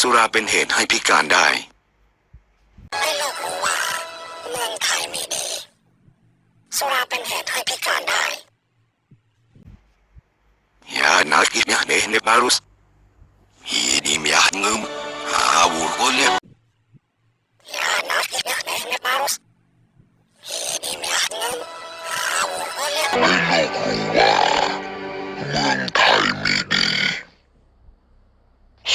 สุราเป็นเหตุให้พิการได้ให้โลกรู้ว่าเมืองไทยมีดี สุราเป็นเหตุให้พิการได้ Ya nakitnya ne parus. Ini miah ngum. Awur boleh. อย่านัดกินเนในปารุสฮีดีมีหันเงินหาวุ้นเลี้ยงให้โลกรู้ว่าเมืองไทยมีดีสุราเป็นเหตุให้พิการได้ให้โลกรู้ว่าเมืองไทยมีดีสุราเป็นเหตุให้พิการได้ให้โลกรู้ว่าเมืองไทยมีดี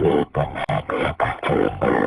chỉ cần hạ cửa các trường